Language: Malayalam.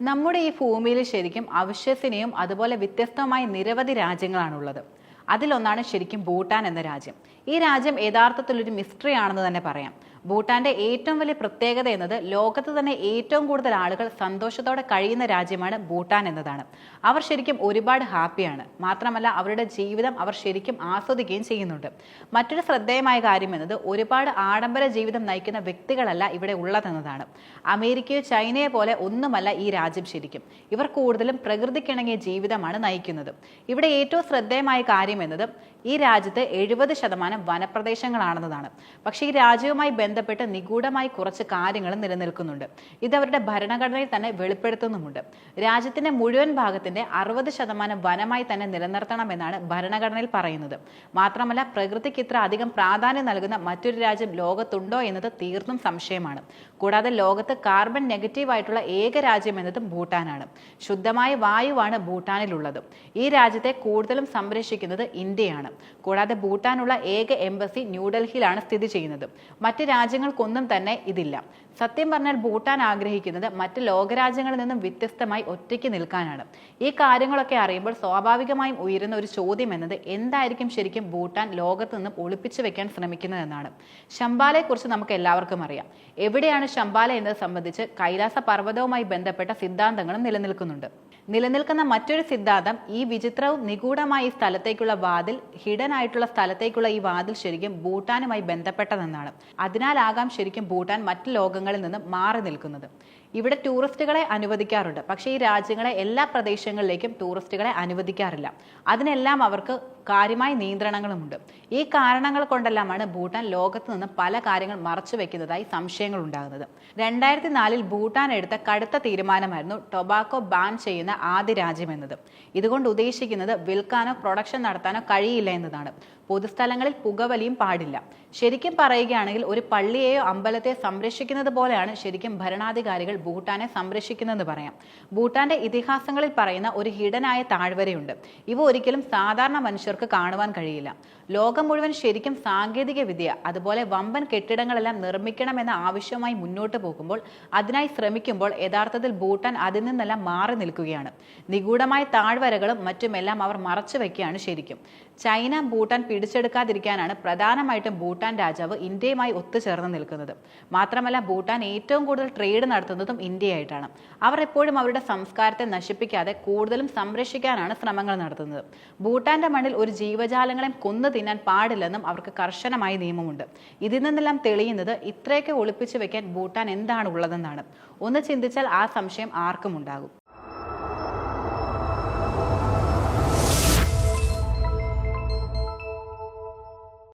നമ്മുടെ ഈ ഭൂമിയിൽ ശരിക്കും അവിശ്വസനീയവും അതുപോലെ വ്യത്യസ്തമായ നിരവധി രാജ്യങ്ങളാണുള്ളത്. അതിലൊന്നാണ് ശരിക്കും ഭൂട്ടാൻ എന്ന രാജ്യം. ഈ രാജ്യം യഥാർത്ഥത്തിലൊരു മിസ്റ്ററി ആണെന്ന് തന്നെ പറയാം. ഭൂട്ടാന്റെ ഏറ്റവും വലിയ പ്രത്യേകത എന്നത് ലോകത്ത് തന്നെ ഏറ്റവും കൂടുതൽ ആളുകൾ സന്തോഷത്തോടെ കഴിയുന്ന രാജ്യമാണ് ഭൂട്ടാൻ എന്നതാണ്. അവർ ശരിക്കും ഒരുപാട് ഹാപ്പിയാണ്. മാത്രമല്ല അവരുടെ ജീവിതം അവർ ശരിക്കും ആസ്വദിക്കുകയും ചെയ്യുന്നുണ്ട്. മറ്റൊരു ശ്രദ്ധേയമായ കാര്യം എന്നത് ഒരുപാട് ആഡംബര ജീവിതം നയിക്കുന്ന വ്യക്തികളല്ല ഇവിടെ ഉള്ളതെന്നതാണ് അമേരിക്കയോ ചൈനയെ പോലെ ഒന്നുമല്ല ഈ രാജ്യം ശരിക്കും. ഇവർ കൂടുതലും പ്രകൃതിക്കിണങ്ങിയ ജീവിതമാണ് നയിക്കുന്നത്. ഇവിടെ ഏറ്റവും ശ്രദ്ധേയമായ കാര്യം എന്നത് ഈ രാജ്യത്ത് എഴുപത് ശതമാനം വനപ്രദേശങ്ങളാണെന്നതാണ്. പക്ഷേ ഈ രാജ്യവുമായി ബന്ധപ്പെട്ട് നിഗൂഢമായി കുറച്ച് കാര്യങ്ങൾ നിലനിൽക്കുന്നുണ്ട്. ഇത് അവരുടെ ഭരണഘടനയിൽ തന്നെ വെളിപ്പെടുത്തുന്നുമുണ്ട്. രാജ്യത്തിന്റെ മുഴുവൻ ഭാഗത്തിന്റെ അറുപത് ശതമാനം വനമായി തന്നെ നിലനിർത്തണമെന്നാണ് ഭരണഘടനയിൽ പറയുന്നത്. മാത്രമല്ല പ്രകൃതിക്ക് ഇത്ര അധികം പ്രാധാന്യം നൽകുന്ന മറ്റൊരു രാജ്യം ലോകത്തുണ്ടോ എന്നത് തീർത്തും സംശയമാണ്. കൂടാതെ ലോകത്ത് കാർബൺ നെഗറ്റീവ് ആയിട്ടുള്ള ഏക രാജ്യം എന്നതും ഭൂട്ടാനാണ്. ശുദ്ധമായ വായുവാണ് ഭൂട്ടാനിലുള്ളത്. ഈ രാജ്യത്തെ കൂടുതലും സംരക്ഷിക്കുന്നത് ഇന്ത്യയാണ്. കൂടാതെ ഭൂട്ടാനുള്ള ഏക എംബസി ന്യൂഡൽഹിയിലാണ് സ്ഥിതി ചെയ്യുന്നത്. മറ്റ് രാജ്യങ്ങൾക്കൊന്നും തന്നെ ഇതില്ല. സത്യം പറഞ്ഞാൽ ഭൂട്ടാൻ ആഗ്രഹിക്കുന്നത് മറ്റ് ലോകരാജ്യങ്ങളിൽ നിന്നും വ്യത്യസ്തമായി ഒറ്റയ്ക്ക് നിൽക്കാനാണ്. ഈ കാര്യങ്ങളൊക്കെ അറിയുമ്പോൾ സ്വാഭാവികമായും ഉയരുന്ന ഒരു ചോദ്യം എന്നത് എന്തായിരിക്കും ശരിക്കും ഭൂട്ടാൻ ലോകത്ത് നിന്നും ഒളിപ്പിച്ചു വെക്കാൻ ശ്രമിക്കുന്നതെന്നാണ് ശംബാലയെക്കുറിച്ച് നമുക്ക് എല്ലാവർക്കും അറിയാം. എവിടെയാണ് ശംബാല എന്നത് സംബന്ധിച്ച് കൈലാസ പർവതവുമായി ബന്ധപ്പെട്ട സിദ്ധാന്തങ്ങളും നിലനിൽക്കുന്നുണ്ട്. നിലനിൽക്കുന്ന മറ്റൊരു സിദ്ധാന്തം ഈ വിചിത്രവും നിഗൂഢമായ ഈ സ്ഥലത്തേക്കുള്ള വാതിൽ ഹിഡൻ ആയിട്ടുള്ള സ്ഥലത്തേക്കുള്ള ഈ വാതിൽ ശരിക്കും ഭൂട്ടാനുമായി ബന്ധപ്പെട്ടതെന്നാണ്. അതിനാലാകാം ശരിക്കും ഭൂട്ടാൻ മറ്റ് ലോകങ്ങളിൽ നിന്നും മാറി നിൽക്കുന്നത്. ഇവിടെ ടൂറിസ്റ്റുകളെ അനുവദിക്കാറുണ്ട്. പക്ഷേ ഈ രാജ്യങ്ങളെ എല്ലാ പ്രദേശങ്ങളിലേക്കും ടൂറിസ്റ്റുകളെ അനുവദിക്കാറില്ല. അതിനെല്ലാം അവർക്ക് കാര്യമായ നിയന്ത്രണങ്ങളുമുണ്ട്. ഈ കാരണങ്ങൾ കൊണ്ടെല്ലാമാണ് ഭൂട്ടാൻ ലോകത്ത് നിന്ന് പല കാര്യങ്ങൾ മറച്ചു വെക്കുന്നതായി സംശയങ്ങൾ ഉണ്ടാകുന്നത്. രണ്ടായിരത്തി നാലിൽ ഭൂട്ടാൻ എടുത്ത കടുത്ത തീരുമാനമായിരുന്നു ടൊബാക്കോ ബാൻ ചെയ്യുന്ന ആദ്യ രാജ്യം എന്നത്. ഇതുകൊണ്ട് ഉദ്ദേശിക്കുന്നത് വിൽക്കാനോ പ്രൊഡക്ഷൻ നടത്താനോ കഴിയില്ല എന്നതാണ്. പൊതുസ്ഥലങ്ങളിൽ പുകവലിയും പാടില്ല. ശരിക്കും പറയുകയാണെങ്കിൽ ഒരു പള്ളിയെയോ അമ്പലത്തെ സംരക്ഷിക്കുന്നത് പോലെയാണ് ശരിക്കും ഭരണാധികാരികൾ ഭൂട്ടാനെ സംരക്ഷിക്കുന്നതെന്ന് പറയാം. ഭൂട്ടാന്റെ ഇതിഹാസങ്ങളിൽ പറയുന്ന ഒരു ഹിഡനായ താഴ്വരയുണ്ട്. ഇവ ഒരിക്കലും സാധാരണ മനുഷ്യർക്ക് കാണുവാൻ കഴിയില്ല. ലോകം മുഴുവൻ ശരിക്കും സാങ്കേതിക വിദ്യ അതുപോലെ വമ്പൻ കെട്ടിടങ്ങളെല്ലാം നിർമ്മിക്കണമെന്ന ആവശ്യമായി മുന്നോട്ട് പോകുമ്പോൾ അതിനായി ശ്രമിക്കുമ്പോൾ യഥാർത്ഥത്തിൽ ഭൂട്ടാൻ അതിൽ നിന്നെല്ലാം മാറി നിൽക്കുകയാണ്. നിഗൂഢമായ താഴ്വരകളും മറ്റുമെല്ലാം അവർ മറച്ചു വയ്ക്കുകയാണ് ശരിക്കും. ചൈന ഭൂട്ടാൻ പിടിച്ചെടുക്കാതിരിക്കാനാണ് പ്രധാനമായിട്ടും രാജാവ് ഇന്ത്യയുമായി ഒത്തുചേർന്ന് നിൽക്കുന്നത്. മാത്രമല്ല ഭൂട്ടാൻ ഏറ്റവും കൂടുതൽ ട്രേഡ് നടത്തുന്നതും ഇന്ത്യയായിട്ടാണ്. അവർ എപ്പോഴും അവരുടെ സംസ്കാരത്തെ നശിപ്പിക്കാതെ കൂടുതലും സംരക്ഷിക്കാനാണ് ശ്രമങ്ങൾ നടത്തുന്നത്. ഭൂട്ടാന്റെ മണ്ണിൽ ഒരു ജീവജാലങ്ങളെയും കൊന്നു തിന്നാൻ പാടില്ലെന്നും അവർക്ക് കർശനമായ നിയമമുണ്ട്. ഇതിൽ നിന്നെല്ലാം തെളിയുന്നത് ഇത്രയൊക്കെ ഒളിപ്പിച്ചു വെക്കാൻ ഭൂട്ടാൻ എന്താണ് ഉള്ളതെന്നാണ് ഒന്ന് ചിന്തിച്ചാൽ ആ സംശയം ആർക്കും ഉണ്ടാകും.